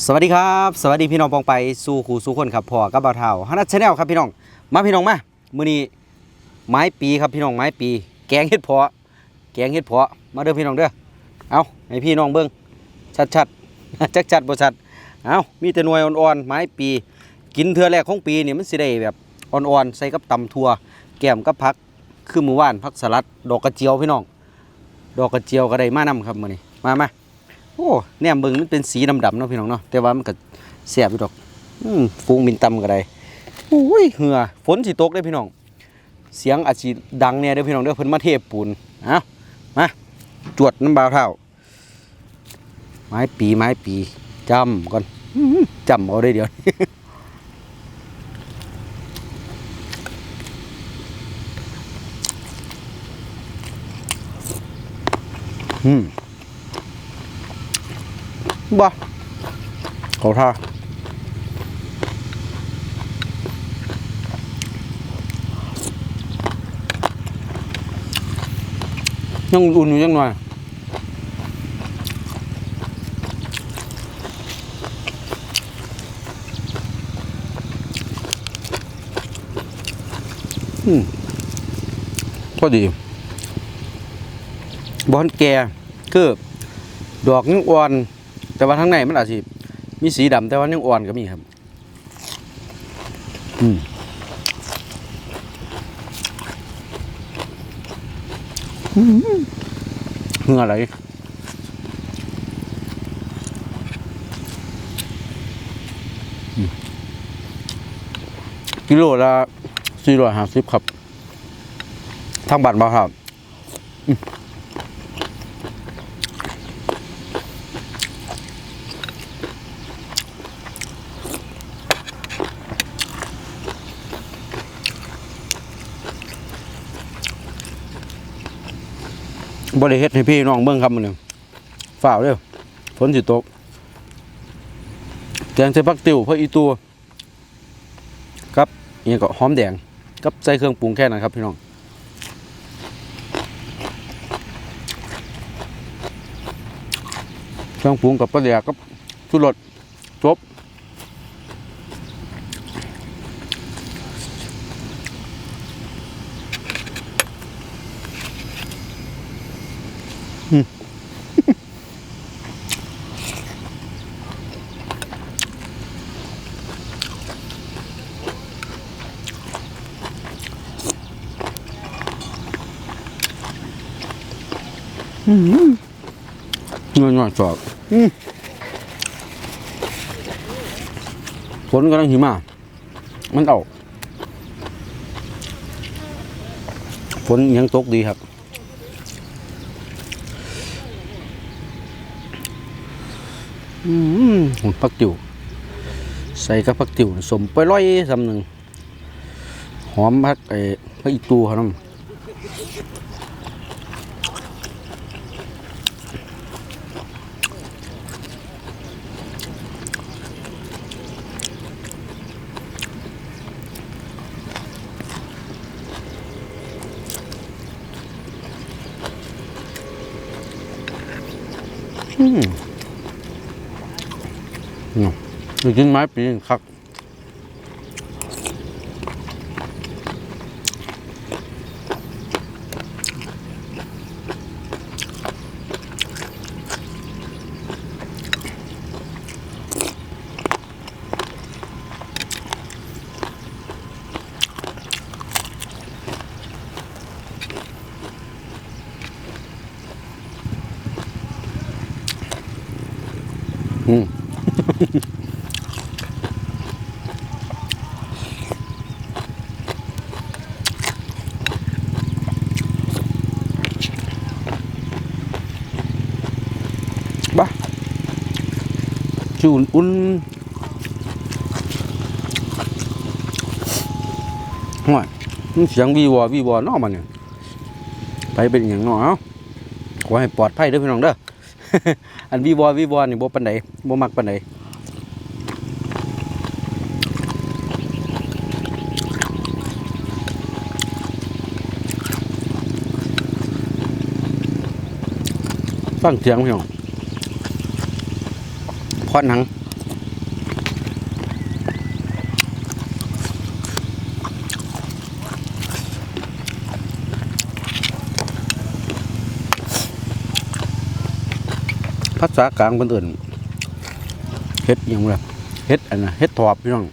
สวัสดีครับ สวัสดีพี่น้องปองไปสู่ขู่สู่คนครับพ่อกับบ่าวเฒ่าฮันนัทชาแนลครับพี่น้อง มาพี่น้องมามื้อนี้ไม้ปีครับพี่น้องไม้ปี แกงเห็ดเพาะแกงเห็ดเพาะมาเด้อพี่น้องเด้อเอาให้พี่น้องเบิ่งชัดๆจักชัดบ่ชัดเอามีแต่หน่วยอ่อนๆไม้ปี กินเทื่อแรกของปีนี่มันสิได้แบบอ่อนๆใส่กับตำทั่ว แก้มกับผักคือหมู่บ้านผักสลัด ดอกกระเจียวพี่น้อง ดอกกระเจียวก็ได้มานํครับมื้อนี้มามา โอ้แหนมเบิงมันเป็นสีดำๆเนาะพี่น้องเนาะแต่ว่ามันก็แซ่บอยู่ดอกอืมฟูงมินตำก็ได้โอ้ยเหือฝนสิตกได้พี่น้อง เสียงอาจสิดังเนี่ยเด้อพี่น้องเด้อเพิ่นมาเทปูนเอามาจวดน้ำบาวเท่า ไม้ปีไม้ปีจำก่อนจำเอาได้เดี๋ยวอืม บ่ขาท่ายังอุ่นอยู่ยังหน่อยอืมพอดีบอนแก่คือดอกยังอ่อน แต่ว่าข้างในมันอาจจะมีสีดำแต่ว่ายังอ่อนก็มีครับ อืมอืมเหงื่อไหลอืมกิโลละสี่ร้อยห้าสิบครับ ทางบัตรมาครับ บริเฮ็ดให้พี่น้องเบิ่งครับมื้อนี้ฝ่าวเด้อฝนสิตกแกงใส่ผักติ๋วเพื่ออีตัวกับอีหยังก็หอมแดงกับใส่เครื่องปรุงแค่นั้นครับพี่น้องเครื่องปรุงกับปลาแดกกับชูรสจบ งินหน่อยจอบอืมฝนกำลังหิมะมันเอาฝนยังตกดีครับอืมผักติ๋วใส่กับผักติ๋วสมไปร้อยสำหนึ่งหอมผักไอ้ผักอีตูเขาน้ำ อืมเนาะไปกินไม้ปีนคัก จูนอุ่นห่วยเสียงวีวอวีวอนอมันเนี่ยไปเป็นอย่างนาะเอาขอให้ปลอดภัยด้อพี่น้องเด้ออันวีวอวีวอนี่บ่ปานใดบ่มักปานใดฟังเสียงพี่น้อง ข้อหนังภาษากลางบนเอิ้นเฮ็ดหยังล่ะเฮ็ดอันนะเฮ็ดทอบพี่น้อง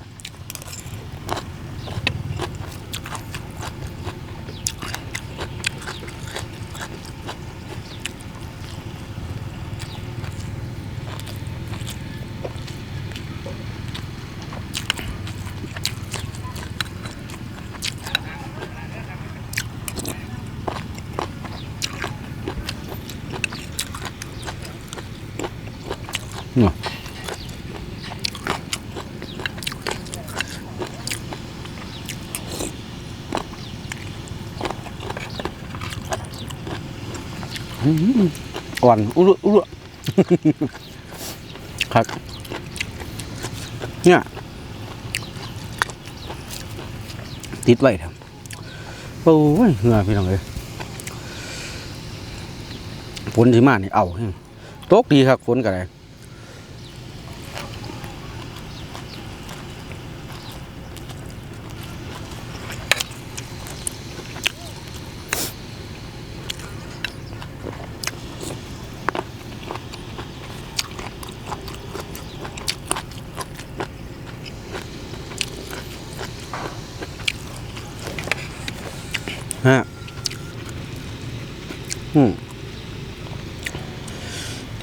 อ่อนอุลุอุลุครับ เนี่ย ติดไว้ครับโอ้ยเหงื่อพี่น้องเลยฝนสิมานี่เอาตกดีครับฝนก็ได้ฮะ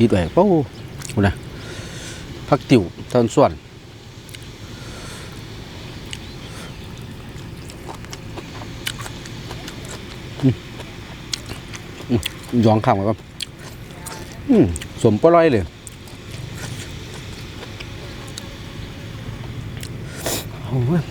ดีด้วยเป้าคุณนะพักติ่วตอนส่วนอืมอืมยองข้างไว้ก่อนสมปล่อยเลยโอ้ย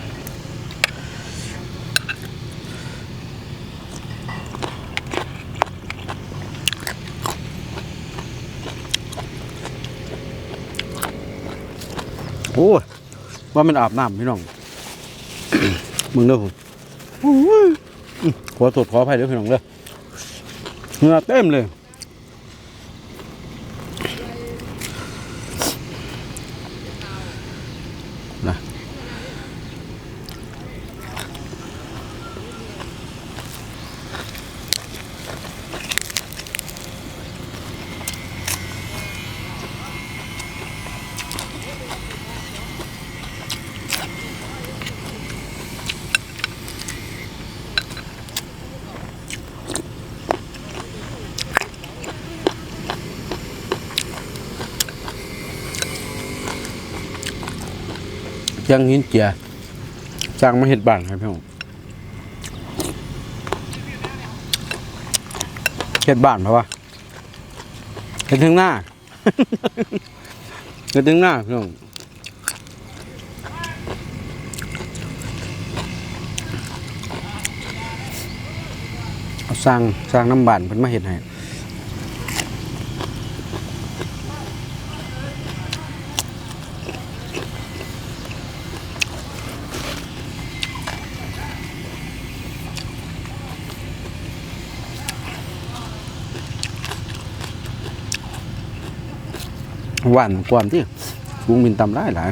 โอ้ย ว่ามันอาบน้ำพี่น้อง มึงเด้อผมโอ้ยอื้อขอโทษขออภัยเด้อพี่น้องเด้อเนื้อเต็มเลย ยังหินเจียสร้างมาเห็ดบ้านครับพี่น้องเห็ดบ้านเพราะว่าเห็ดถึงหน้าเห็ดถึงหน้าพี่น้องสร้างสร้างน้ำบานเพิ่นมาเห็ดให้ หวานกว่าที่วงบินตำได้หลาย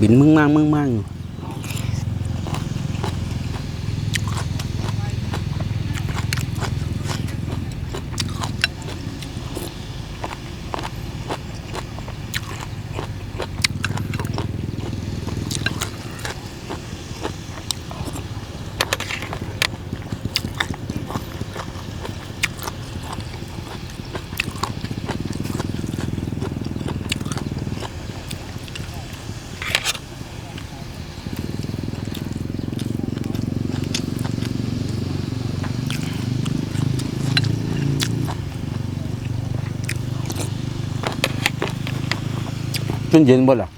บินมึงมั่งมึงมั่ง จนเย็นบ่ล่ะ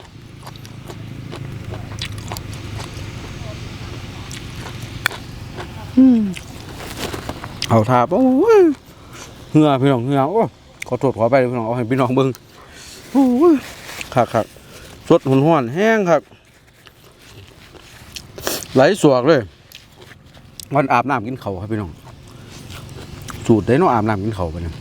เอาทาบโอ้ยเหงื่อพี่น้องเหงื่อโอ้ขอโทษขอไปพี่น้องเอาให้พี่น้องเบิ่งโอ้ยคักคักสดหุ่นห้อนแห้งครับไหลสวกเลยวันอาบน้ำกินเขาวครับพี่น้องสูตรได้เน้องอาบน้ำกินเขาวไปเนี่ย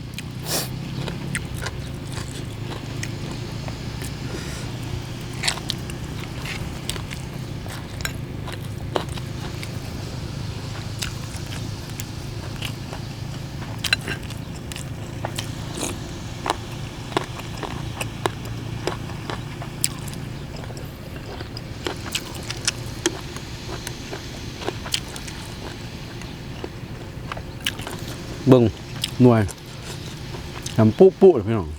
บิ่งหน่วยทำปุ๊ปุ๊เลยพี่น้อง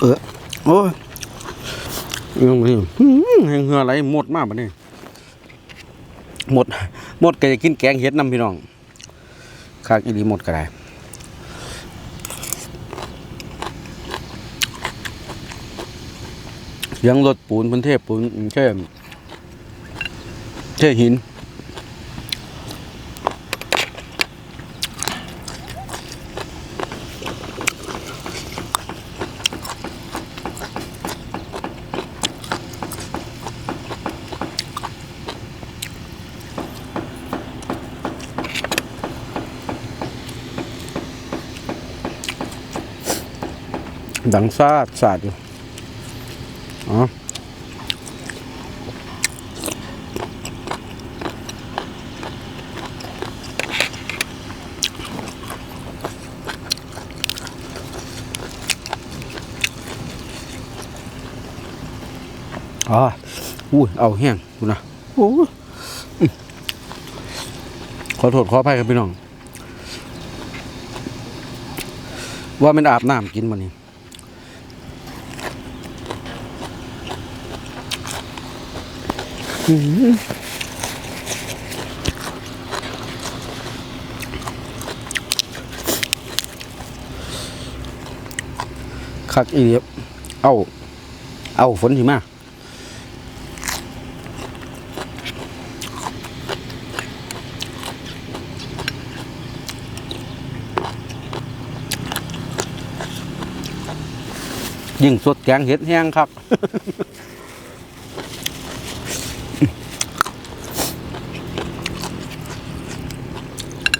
เออโอ้ยยังไงแหงเหืออะไรหมดมากปะเนี่ยหมดหมดก็จะกินแกงเห็ดนำพี่น้องคากอีหลีหมดก็ได้ เสียงรถปูนพื้นเทพปูนแค่แค่หิน ดังซาดสาดอยู่ อ๋ออ๋ออุ้เอาแห้งดูนะโอ้ขอโทษขออภัยครับพี่น้อง ว่ามันอาบน้ำกินมันนี่ คักอีเดียบเอา เอาฝนสิมายิ่งสดแกงเห็ดแห้งครับ อ๋อจังน้อยนี่ก็เฮ็ดอันเฮ็ดอันเฮ็ดละโงก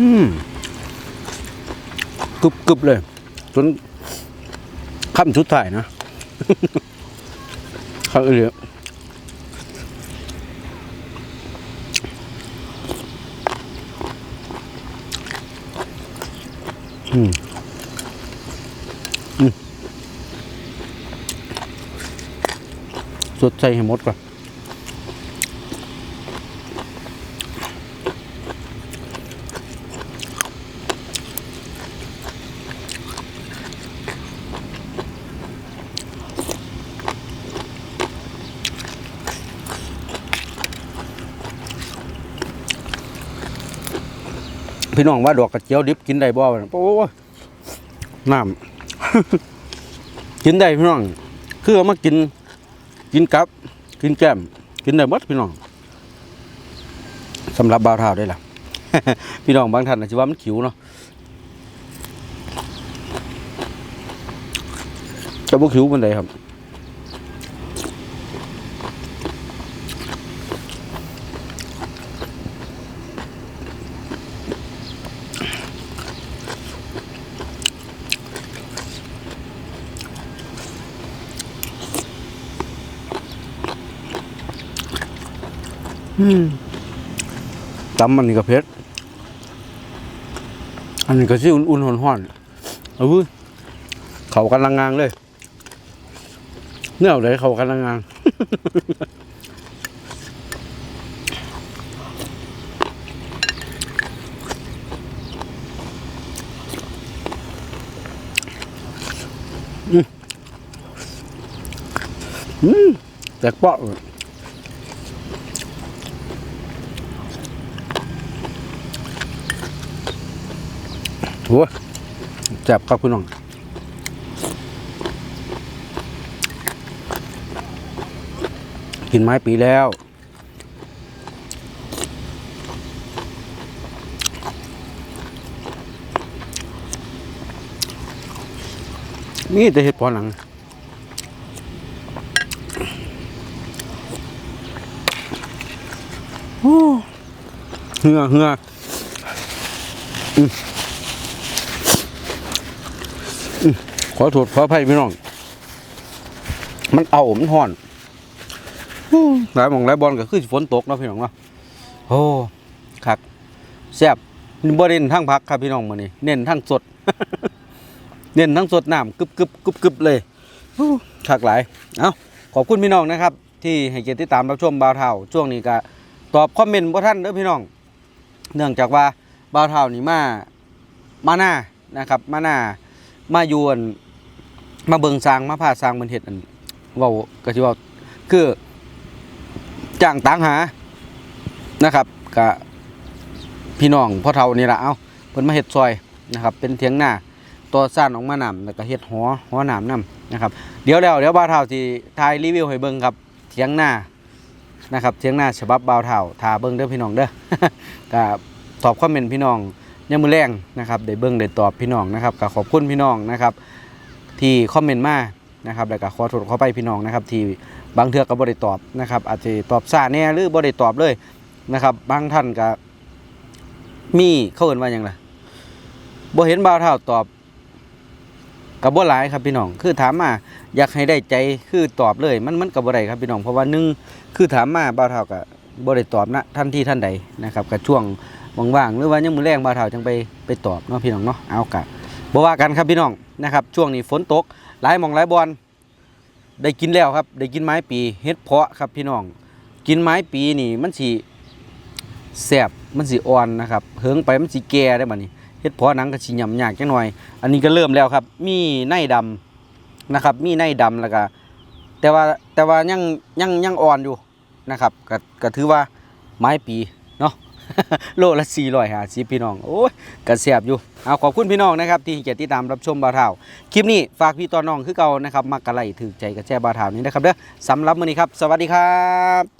อืมกรึบกึบเลย จนคำสุดท้ายนะเขาเรียอืมอืมสดใจให้หมดก่อน พี่น้องว่าดอกกระเจียวดิบกินได้บ่วะโอ้ยน้ำกินได้พี่น้อง คือเอามากิน กินกับ กินแก้ม กินได้หมดพี่น้องสำหรับบ่าวเท้าได้ล่ะ พี่น้องบางท่านอาจจะว่ามันขิวเนาะจะบ่ขิวมันได้ครับ ตำมันนี่ก็เผ็ด อันนี้ก็สิอุ่นๆห่อนๆเอาเว้ยเขากันลังงางเลย เนื้อไหนเขากันลังงางอืมอืมแต่กเปาะเลย โอ้ยแซ่บครับพี่น้องกินไม้ปีแล้วมีแต่เห็ดพอหนังเหือเหืออืมอืมข อโทษขออภัยพี่น้อง มันเอามันห่อนหลายหมองหลายบอลก็คือสิฝนตกเนาะพี่น้องเนาะโอ้คักแซ่บบ่เน้นทั้งพักครับพี่น้องมื้อนี้เน้นทั้งสด เน้นทั้งสดน้ำกึบกึบกึบกึบเลยโอ้คักหลายเอ้าขอบคุณพี่น้องนะครับ ที่ให้เกียรติติดตามรับชมบ่าวเท่าช่วงนี้ก็ตอบคอมเมนต์บ่ทันเด้อพี่น้อง เนื่องจากว่าบ่าวเท่านี่มามาหน้านะครับ มาหน้ามาอยู่อั่น มาเบิงสร้างมาพาสร้างมันเฮ็ดอันเว้าก็สิเว้าคือจ้างตังหานะครับกับพี่น้องพ่อเฒ่านี่ละเอาเพิ่นมาเฮ็ดซอยนะครับ เป็นเถียงหน้าต่อซ่านออกมานํแล้วก็เฮ็ดหอหอน้ำนํนะครับเดี๋ยวแล้วเดี๋ยวบ่าวเฒ่าสิถ่ายรีวิวให้เบิ่งครับเถียงหน้านะครับเถียงหน้าฉบับบ่าวเฒ่าถ่าเบิ่งเด้อพี่น้องเด้อก็ตอบคอมเมนต์พี่น้องยามมื้อแรงนะครับได้เบิ่งได้ตอบพี่น้องนะครับก็ขอบคุณพี่น้องนะครับ ที่คอมเมนต์มานะครับแล้วก็ขอโทษขอไปพี่น้องนะครับ ที่บางเทื่อก็บ่ได้ตอบนะครับ อาจจะตอบช้าแน่หรือบ่ได้ตอบเลยนะครับ บางท่านก็มีเขาเอินว่าหยังล่ะบ่เห็นบ่าวเท่าตอบก็บ่หลายครับพี่น้อง คือถามมาอยากให้ได้ใจคือตอบเลย มันมันก็บ่ได้ครับพี่น้องเพราะว่าหนึงคือถามมาบ่าวเท่าก็บ่ได้ตอบนะทันที่ทันใดนะครับก็ช่วงว่างๆหรือว่ายังมื้อแรงบ่าวเท่าจังไปไปตอบเนาะพี่น้องเนาะเอากะ บว่ากันครับพี่น้องนะครับ ช่วงนี้ฝนตกหลายมองหลายบอลได้กินแล้วครับ ได้กินไม้ปีเฮ็ดเพาะครับพี่น้อง กินไม้ปีนี่มันสิแสบมันสิอ่อนนะครับเหิงไปมันสิแก่ได้บัดนี้เฮ็ดเพาะหนังก็สิหย่ำยากจังหน่อย อันนี้ก็เริ่มแล้วครับ มีในดำนะครับ มีในดำแล้วก็แต่ว่าแต่ว่ายังยังยังอ่อนอยู่นะครับก็ก็ถือว่าไม้ปี โลละสี่หลละ450พี่น้อง โอ้ยกระเสียบอยู่ เอาขอบคุณพี่น้องนะครับ ที่เกียรติติดตามรับชมบ่าวเทาคลิปนี้ฝากพี่ต่อน้องคือเก่านะครับมักกะไลถือใจกระแช่บาทาวนี้นะครับเด้อสำหรับมื้อนี้ครับ สวัสดีครับ